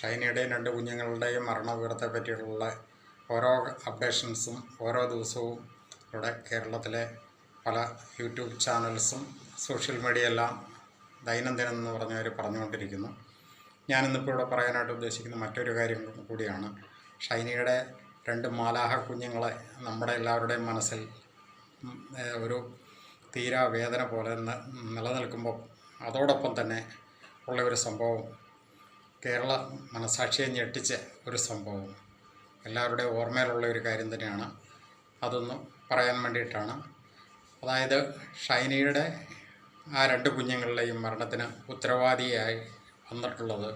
ഷൈനയുടെയും രണ്ട് കുഞ്ഞുങ്ങളുടെയും മരണവിവരത്തെ പറ്റിയുള്ള ഓരോ അപ്ഡേഷൻസും ഓരോ ദിവസവും ഇവിടെ കേരളത്തിലെ പല യൂട്യൂബ് ചാനൽസും സോഷ്യൽ മീഡിയ എല്ലാം ദൈനംദിനം എന്ന് പറഞ്ഞവർ പറഞ്ഞുകൊണ്ടിരിക്കുന്നു. ഞാനിന്നിപ്പോൾ ഇവിടെ പറയാനായിട്ട് ഉദ്ദേശിക്കുന്ന മറ്റൊരു കാര്യം കൂടിയാണ്. ഷൈനിയുടെ രണ്ട് മാലാഹ കുഞ്ഞുങ്ങളെ നമ്മുടെ എല്ലാവരുടെയും മനസ്സിൽ ഒരു തീരാ വേദന പോലെ നിലനിൽക്കുമ്പോൾ അതോടൊപ്പം തന്നെ ഉള്ള ഒരു സംഭവം കേരള മനസാക്ഷിയെ ഞെട്ടിച്ച ഒരു സംഭവം. എല്ലാവരുടെയും ഓർമ്മയിലുള്ള ഒരു കാര്യം തന്നെയാണ്. അതൊന്ന് പറയാൻ വേണ്ടിയിട്ടാണ്. അതായത് ഷൈനയുടെ ആ രണ്ട് കുഞ്ഞുങ്ങളുടെയും മരണത്തിന് ഉത്തരവാദിയായി വന്നിട്ടുള്ളത്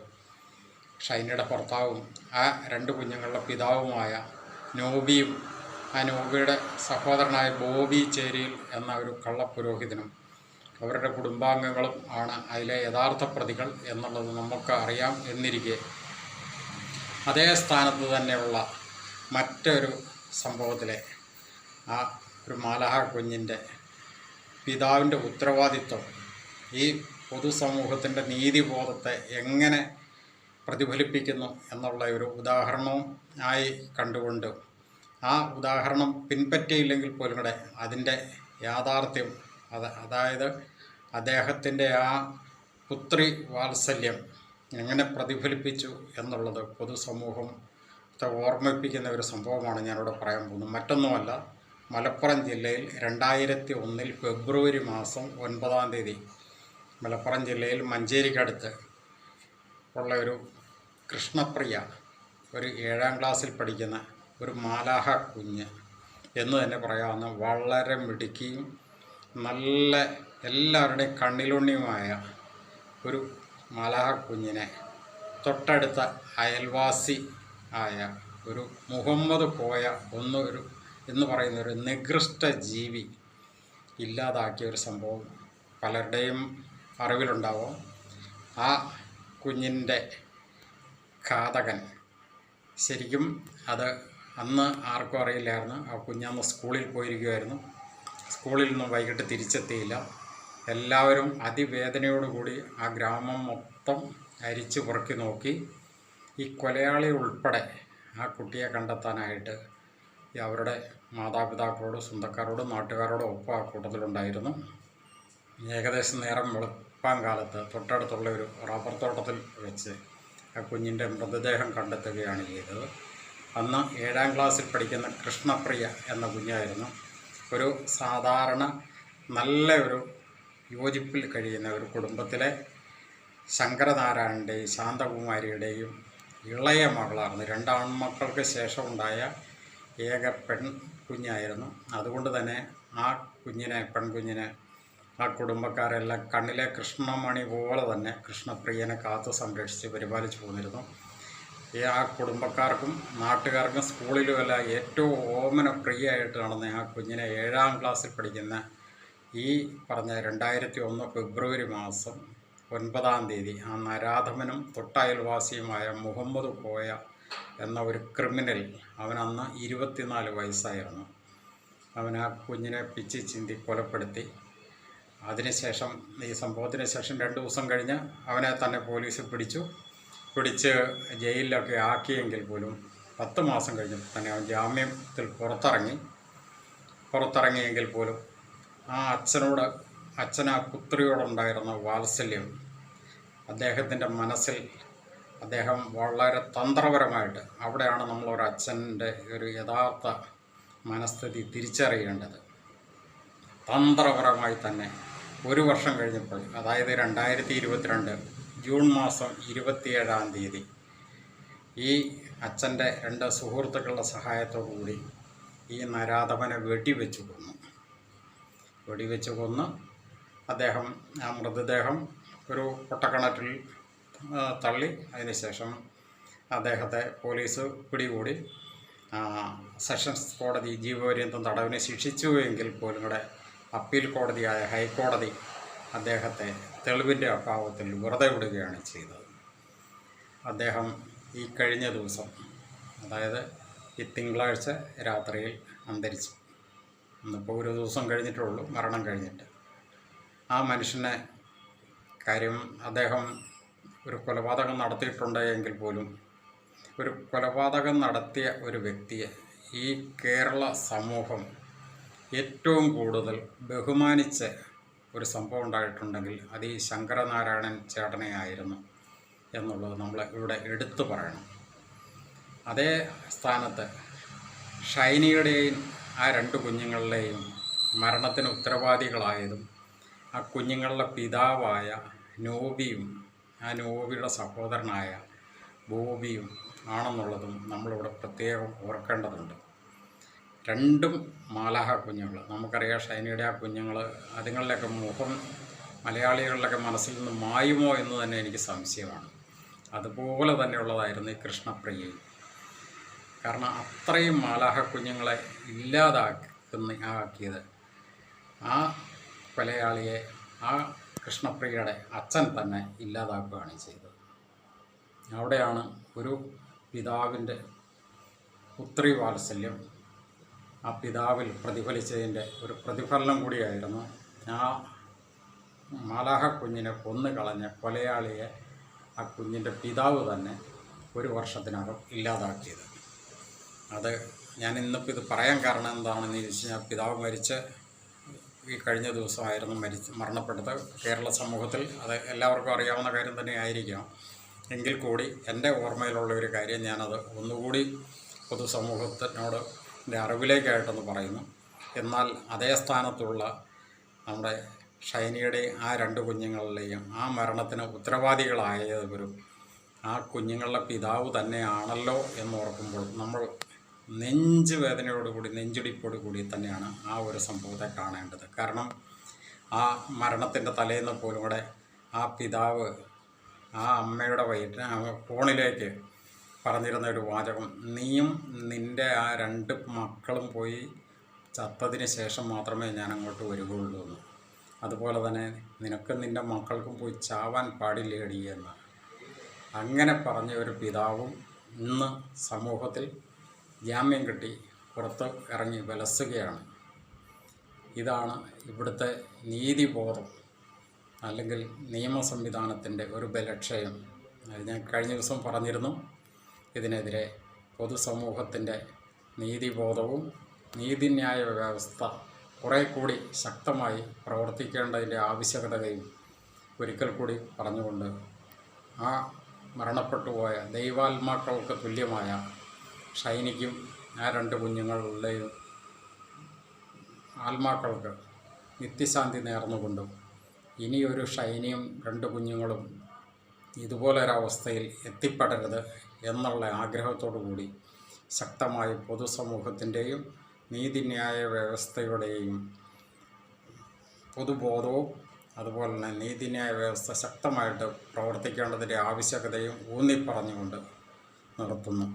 ഷൈനയുടെ ഭർത്താവും ആ രണ്ട് കുഞ്ഞുങ്ങളുടെ പിതാവുമായ നോബിയും ആ നോബിയുടെ സഹോദരനായ ബോബി ചേരിയിൽ എന്ന ഒരു കള്ളപ്പുരോഹിതനും അവരുടെ കുടുംബാംഗങ്ങളും ആണ് അതിലെ യഥാർത്ഥ പ്രതികൾ എന്നുള്ളത് നമുക്ക് അറിയാം എന്നിരിക്കെ. അതേ സ്ഥാനത്ത് തന്നെയുള്ള മറ്റൊരു സംഭവത്തിലെ ആ ഒരു മാലഹ കുഞ്ഞിന്റെ പിതാവിന്റെ ഉത്തരവാദിത്വം ഈ പൊതുസമൂഹത്തിന്റെ നീതിബോധത്തെ എങ്ങനെ പ്രതിഫലിപ്പിക്കുന്നു എന്നുള്ള ഒരു ഉദാഹരണവും ആയി കണ്ടുകൊണ്ട് ആ ഉദാഹരണം പിൻപറ്റിയില്ലെങ്കിൽ പോലും കൂടെ അതിന്റെ യാഥാർത്ഥ്യം അത് അതായത് അദ്ദേഹത്തിന്റെ ആ പുത്രി വാത്സല്യം എങ്ങനെ പ്രതിഫലിപ്പിച്ചു എന്നുള്ളത് പൊതുസമൂഹം ഓർമ്മിപ്പിക്കുന്ന ഒരു സംഭവമാണ് ഞാനിവിടെ പറയാൻ പോകുന്നത്. മറ്റൊന്നുമല്ല മലപ്പുറം ജില്ലയിൽ രണ്ടായിരത്തി ഒന്നിൽ ഫെബ്രുവരി മാസം ഒൻപതാം തീയതി മലപ്പുറം ജില്ലയിൽ മഞ്ചേരിക്കടുത്ത് ഉള്ള ഒരു കൃഷ്ണപ്രിയ ഒരു ഏഴാം ക്ലാസ്സിൽ പഠിക്കുന്ന ഒരു മാലാഹ കുഞ്ഞ് എന്ന് തന്നെ പറയാവുന്ന വളരെ മിടുക്കിയും നല്ല എല്ലാവരുടെയും കണ്ണിലുണ്ണിയുമായ ഒരു മാലാഹ കുഞ്ഞിനെ തൊട്ടടുത്ത അയൽവാസി ആയ ഒരു മുഹമ്മദ് കോയ ഒന്ന് ഒരു എന്ന് പറയുന്ന ഒരു നികൃഷ്ട ജീവി ഇല്ലാതാക്കിയ ഒരു സംഭവം പലരുടെയും അറിവിലുണ്ടാവും. ആ കുഞ്ഞിന്റെ ഘാതകൻ ശരിക്കും അത് അന്ന് ആർക്കും അറിയില്ലായിരുന്നു. ആ കുഞ്ഞന്ന് സ്കൂളിൽ പോയിരിക്കുമായിരുന്നു സ്കൂളിൽ നിന്നും വൈകിട്ട് തിരിച്ചെത്തിയില്ല. എല്ലാവരും അതിവേദനയോടുകൂടി ആ ഗ്രാമം മൊത്തം അരിച്ചു പുറക്കി നോക്കി. ഈ കൊലയാളി ഉൾപ്പെടെ ആ കുട്ടിയെ കണ്ടെത്താനായിട്ട് അവരുടെ മാതാപിതാക്കളോടും സ്വന്തക്കാരോടും നാട്ടുകാരോടും ഒപ്പം ആ കൂട്ടത്തിലുണ്ടായിരുന്നു. ഏകദേശം നേരം വെളുപ്പാൻ കാലത്ത് തൊട്ടടുത്തുള്ള ഒരു റബ്ബർ തോട്ടത്തിൽ വെച്ച് ആ കുഞ്ഞിന്റെ മൃതദേഹം കണ്ടെത്തുകയാണ് ചെയ്തത്. അന്ന് ഏഴാം ക്ലാസ്സിൽ പഠിക്കുന്ന കൃഷ്ണപ്രിയ എന്ന കുഞ്ഞായിരുന്നു. ഒരു സാധാരണ നല്ല ഒരു യോജിപ്പിൽ കഴിയുന്ന ഒരു കുടുംബത്തിലെ ശങ്കരനാരായണന്റെയും ശാന്തകുമാരിയുടെയും ഇളയ മകളായിരുന്നു രണ്ടാൺമക്കൾക്ക് ശേഷമുണ്ടായ ഏക പെൺ കുഞ്ഞായിരുന്നു. അതുകൊണ്ട് തന്നെ ആ കുഞ്ഞിനെ പെൺകുഞ്ഞിനെ ആ കുടുംബക്കാരെല്ലാം കണ്ണിലെ കൃഷ്ണമണി പോലെ തന്നെ കൃഷ്ണപ്രിയനെ കാത്തു സംരക്ഷിച്ച് പരിപാലിച്ചു പോന്നിരുന്നു. ഈ ആ കുടുംബക്കാർക്കും നാട്ടുകാർക്കും സ്കൂളിലുമെല്ലാം ഏറ്റവും ഓമന പ്രിയമായിട്ട് നടന്ന ആ കുഞ്ഞിനെ ഏഴാം ക്ലാസ്സിൽ പഠിക്കുന്ന ഈ പറഞ്ഞ രണ്ടായിരത്തി ഒന്ന് ഫെബ്രുവരി മാസം ഒൻപതാം തീയതി ആ നരാധമനും തൊട്ടയൽവാസിയുമായ മുഹമ്മദ് കോയ എന്ന ഒരു ക്രിമിനൽ അവനന്ന് ഇരുപത്തിനാല് വയസ്സായിരുന്നു. അവൻ ആ കുഞ്ഞിനെ പിച്ചി ചിന്തി കൊലപ്പെടുത്തി. അതിനുശേഷം ഈ സംഭവത്തിന് ശേഷം രണ്ട് ദിവസം കഴിഞ്ഞ് അവനെ തന്നെ പോലീസ് പിടിച്ചു. പിടിച്ച് ജയിലിലൊക്കെ ആക്കിയെങ്കിൽ പോലും പത്ത് മാസം കഴിഞ്ഞപ്പോൾ തന്നെ അവൻ ജാമ്യത്തിൽ പുറത്തിറങ്ങി. പുറത്തിറങ്ങിയെങ്കിൽ പോലും ആ അച്ഛനോട് അച്ഛൻ ആ പുത്രിയോടുണ്ടായിരുന്ന വാത്സല്യം അദ്ദേഹത്തിന്റെ മനസ്സിൽ അദ്ദേഹം വളരെ തന്ത്രപരമായിട്ട് അവിടെയാണ് നമ്മളൊരു അച്ഛന്റെ ഒരു യഥാർത്ഥ മനസ്ഥിതി തിരിച്ചറിയേണ്ടത്. തന്ത്രപരമായി തന്നെ ഒരു വർഷം കഴിഞ്ഞപ്പോൾ അതായത് രണ്ടായിരത്തി ഇരുപത്തിരണ്ട് ജൂൺ മാസം ഇരുപത്തിയേഴാം തീയതി ഈ അച്ഛന്റെ രണ്ട് സുഹൃത്തുക്കളുടെ സഹായത്തോടു കൂടി ഈ നരാധവനെ വെട്ടിവെച്ചു കൊന്നു. വെടിവെച്ച് കൊന്ന് അദ്ദേഹം ആ മൃതദേഹം ഒരു പൊട്ടക്കിണറ്റിൽ തള്ളി. അതിനുശേഷം അദ്ദേഹത്തെ പോലീസ് പിടികൂടി. സെഷൻസ് കോടതി ജീവപര്യന്തം തടവിനെ ശിക്ഷിച്ചു എങ്കിൽ പോലും കൂടെ അപ്പീൽ കോടതിയായ ഹൈക്കോടതി അദ്ദേഹത്തെ തെളിവിന്റെ അഭാവത്തിൽ വെറുതെ വിടുകയാണ് ചെയ്തത്. അദ്ദേഹം ഈ കഴിഞ്ഞ ദിവസം അതായത് ഈ തിങ്കളാഴ്ച രാത്രിയിൽ അന്തരിച്ചു. ഇന്നിപ്പോൾ ഒരു ദിവസം കഴിഞ്ഞിട്ടേ ഉള്ളൂ മരണം കഴിഞ്ഞിട്ട്. ആ മനുഷ്യനെ കാര്യം അദ്ദേഹം ഒരു കൊലപാതകം നടത്തിയിട്ടുണ്ട് എങ്കിൽ പോലും ഒരു കൊലപാതകം നടത്തിയ ഒരു വ്യക്തിയെ ഈ കേരള സമൂഹം ഏറ്റവും കൂടുതൽ ബഹുമാനിച്ച ഒരു സംഭവം ഉണ്ടായിട്ടുണ്ടെങ്കിൽ അത് ഈ ശങ്കരനാരായണൻ ചേട്ടനെ ആയിരുന്നു എന്നുള്ളത് നമ്മൾ ഇവിടെ എടുത്തു പറയണം. അതേ സ്ഥാനത്ത് ഷൈനിയുടെയും ആ രണ്ട് കുഞ്ഞുങ്ങളുടെയും മരണത്തിന് ഉത്തരവാദികളായതും ആ കുഞ്ഞുങ്ങളുടെ പിതാവായ നോബിയും ആ നോബിയുടെ സഹോദരനായ ബോബിയും ആണെന്നുള്ളതും നമ്മളിവിടെ പ്രത്യേകം ഓർക്കേണ്ടതുണ്ട്. രണ്ടും മാലാഹ കുഞ്ഞുങ്ങൾ. നമുക്കറിയാം ഷൈനയുടെ ആ കുഞ്ഞുങ്ങൾ അതുങ്ങളിലൊക്കെ മുഖം മലയാളികളുടെയൊക്കെ മനസ്സിൽ നിന്ന് മായുമോ എന്ന് തന്നെ എനിക്ക് സംശയമാണ്. അതുപോലെ തന്നെയുള്ളതായിരുന്നു ഈ കൃഷ്ണപ്രിയയും. കാരണം അത്രയും മാലാഹ കുഞ്ഞുങ്ങളെ ഇല്ലാതാക്കുന്ന ആക്കിയത്. ആ കൊലയാളിയെ ആ കൃഷ്ണപ്രിയയുടെ അച്ഛൻ തന്നെ ഇല്ലാതാക്കുകയാണ് ചെയ്തത്. അവിടെയാണ് ഒരു പിതാവിന്റെ പുത്രി വാത്സല്യം ആ പിതാവിൽ പ്രതിഫലിച്ചതിന്റെ ഒരു പ്രതിഫലനം കൂടിയായിരുന്നു. ആ മാലാഹ കുഞ്ഞിനെ കൊന്നു കളഞ്ഞ കൊലയാളിയെ ആ കുഞ്ഞിന്റെ പിതാവ് തന്നെ ഒരു വർഷത്തിനകം ഇല്ലാതാക്കിയത്. അത് ഞാൻ ഇന്നിപ്പോൾ ഇത് പറയാൻ കാരണം എന്താണെന്ന് ചോദിച്ചു കഴിഞ്ഞാൽ പിതാവ് മരിച്ച് ഈ കഴിഞ്ഞ ദിവസമായിരുന്നു മരിച്ച് മരണപ്പെട്ടത്. കേരള സമൂഹത്തിൽ അത് എല്ലാവർക്കും അറിയാവുന്ന കാര്യം തന്നെ ആയിരിക്കാം എങ്കിൽ കൂടി എന്റെ ഓർമ്മയിലുള്ള ഒരു കാര്യം ഞാനത് ഒന്നുകൂടി പൊതുസമൂഹത്തിനോട് എന്റെ അറിവിലേക്കായിട്ടെന്ന് പറയുന്നു. എന്നാൽ അതേ സ്ഥാനത്തുള്ള നമ്മുടെ ഷൈനിയുടെ ആ രണ്ട് കുഞ്ഞുങ്ങളിലെയും ആ മരണത്തിന് ഉത്തരവാദികളായവരും ആ കുഞ്ഞുങ്ങളുടെ പിതാവ് തന്നെയാണല്ലോ എന്നോർക്കുമ്പോൾ നമ്മൾ നെഞ്ച് വേദനയോടുകൂടി നെഞ്ചിടിപ്പോട് കൂടി തന്നെയാണ് ആ ഒരു സംഭവത്തെ കാണേണ്ടത്. കാരണം ആ മരണത്തിന്റെ തലേന്ന് പോലും കൂടെ ആ പിതാവ് ആ അമ്മയുടെ വയറ്റ് ഫോണിലേക്ക് പറഞ്ഞിരുന്ന ഒരു വാചകം നീയും നിന്റെ ആ രണ്ട് മക്കളും പോയി ചത്തതിന് ശേഷം മാത്രമേ ഞാൻ അങ്ങോട്ട് വരികയുള്ളൂ എന്ന്. അതുപോലെ തന്നെ നിനക്ക് നിന്റെ മക്കൾക്കും പോയി ചാവാൻ പാടില്ലേടി എന്ന്. അങ്ങനെ പറഞ്ഞ ഒരു പിതാവും ഇന്ന് സമൂഹത്തിൽ ജാമ്യം കിട്ടി പുറത്ത് ഇറങ്ങി വിലസുകയാണ്. ഇതാണ് ഇവിടുത്തെ നീതിബോധം അല്ലെങ്കിൽ നിയമ സംവിധാനത്തിന്റെ ഒരു ബലക്ഷയം. ഞാൻ കഴിഞ്ഞ ദിവസം പറഞ്ഞിരുന്നു. ഇതിനെതിരെ പൊതുസമൂഹത്തിന്റെ നീതിബോധവും നീതിന്യായ വ്യവസ്ഥ കുറേ കൂടി ശക്തമായി പ്രവർത്തിക്കേണ്ടതിന്റെ ആവശ്യകതയും ഒരിക്കൽ കൂടി പറഞ്ഞുകൊണ്ട് ആ മരണപ്പെട്ടുപോയ ദൈവാത്മാക്കൾക്ക് തുല്യമായ ഷൈനിക്കും ആ രണ്ട് കുഞ്ഞുങ്ങളുടെയും ആത്മാക്കൾക്ക് നിത്യശാന്തി നേർന്നുകൊണ്ടും. ഇനിയൊരു ഷൈനിയും രണ്ട് കുഞ്ഞുങ്ങളും ഇതുപോലൊരവസ്ഥയിൽ എത്തിപ്പെടരുത് എന്നുള്ള ആഗ്രഹത്തോടു കൂടി ശക്തമായി പൊതുസമൂഹത്തിന്റെയും നീതിന്യായ വ്യവസ്ഥയുടെയും പൊതുബോധവും അതുപോലെ തന്നെ നീതിന്യായ വ്യവസ്ഥ ശക്തമായിട്ട് പ്രവർത്തിക്കേണ്ടതിന്റെ ആവശ്യകതയും ഊന്നി പറഞ്ഞുകൊണ്ട് നിർത്തുന്നു.